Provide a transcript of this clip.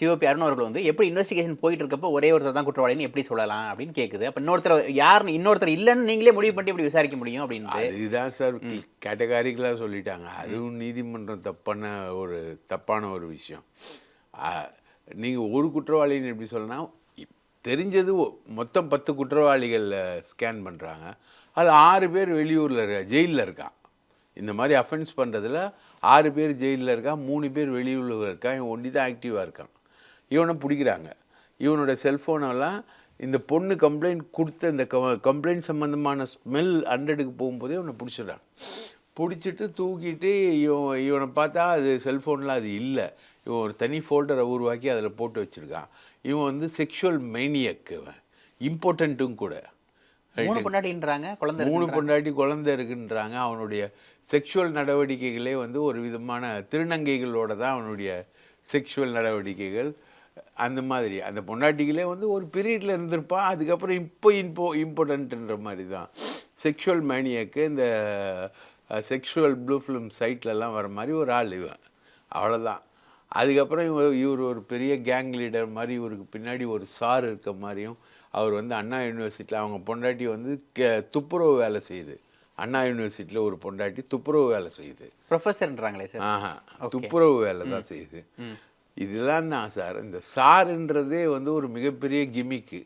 சிவபி அருண் அவர்கள் வந்து எப்படி இன்வெஸ்டிகேஷன் போயிட்டு இருக்கப்போ ஒரே ஒருத்தர் தான் குற்றவாளின்னு எப்படி சொல்லலாம் அப்படின்னு கேக்குது. அப்ப இன்னொருத்தர் யாருன்னு இன்னொருத்தர் இல்லைன்னு நீங்களே முடிவு பண்ணி எப்படி விசாரிக்க முடியும் அப்படின்னு இதுதான் சார் கேட்டகாரிக்கலாக சொல்லிட்டாங்க. அதுவும் நீதிமன்றம் தப்பான ஒரு தப்பான ஒரு விஷயம். நீங்கள் ஒரு குற்றவாளின்னு எப்படி சொல்லலாம் தெரிஞ்சது மொத்தம் பத்து குற்றவாளிகள் ஸ்கேன் பண்ணுறாங்க அது ஆறு பேர் வெளியூரில் இருக்க ஜெயிலில் இருக்கான். இந்த மாதிரி அஃபென்ஸ் பண்ணுறதுல ஆறு பேர் ஜெயிலில் இருக்கான் மூணு பேர் வெளியூரில் இருக்கான் இவன் ஒண்டி தான் ஆக்டிவாக இருக்கான். இவனை பிடிக்கிறாங்க. இவனோட செல்ஃபோனெல்லாம் இந்த பொண்ணு கம்ப்ளைண்ட் கொடுத்த இந்த கம்ப்ளைண்ட் சம்மந்தமான ஸ்மெல் ஹண்ட்ரடுக்கு போகும்போதே இவனை பிடிச்சிடுறாங்க பிடிச்சிட்டு தூக்கிட்டு இவன் இவனை பார்த்தா அது செல்ஃபோனில் அது இல்லை. இவன் ஒரு தனி ஃபோல்டரை உருவாக்கி அதில் போட்டு வச்சுருக்கான். இவன் வந்து செக்ஷுவல் மைனியக் இவன். இம்பார்ட்டண்ட்டும் கூட. மூணு பொண்டாட்டின்றாங்க குழந்தை மூணு. பொண்டாட்டி குழந்தை இருக்குன்றாங்க. அவனுடைய செக்ஷுவல் நடவடிக்கைகளே வந்து ஒரு விதமான திருநங்கைகளோட தான் அவனுடைய செக்ஷுவல் நடவடிக்கைகள். அந்த மாதிரி. அந்த பொண்டாட்டிகளே வந்து ஒரு பீரியடில் இருந்திருப்பான் அதுக்கப்புறம் இப்போ இம்போ இம்பார்ட்டன்ட்ன்ற மாதிரி தான். செக்ஷுவல் மேனியாக்கு இந்த செக்ஷுவல் ப்ளூ ஃபிலிம் சைட்லலாம் வர மாதிரி ஒரு ஆள் இவன். அவ்வளோதான் அதுக்கப்புறம் இவர் இவர் ஒரு பெரிய கேங் லீடர் மாதிரி இவருக்கு பின்னாடி ஒரு சார் இருக்க மாதிரியும் அவர் வந்து அண்ணா யூனிவர்சிட்டியில் அவங்க பொண்டாட்டி வந்து கே துப்புரவு வேலை செய்யுது. அண்ணா யூனிவர்சிட்டியில் ஒரு பொண்டாட்டி துப்புரவு வேலை செய்யுது. ப்ரொஃபஸர்ன்றாங்களே சார். ஆஹா. துப்புரவு வேலை தான் செய்யுது. இதெல்லாம் தான் சார். இந்த சாருன்றதே வந்து ஒரு மிகப்பெரிய கிமிக்கு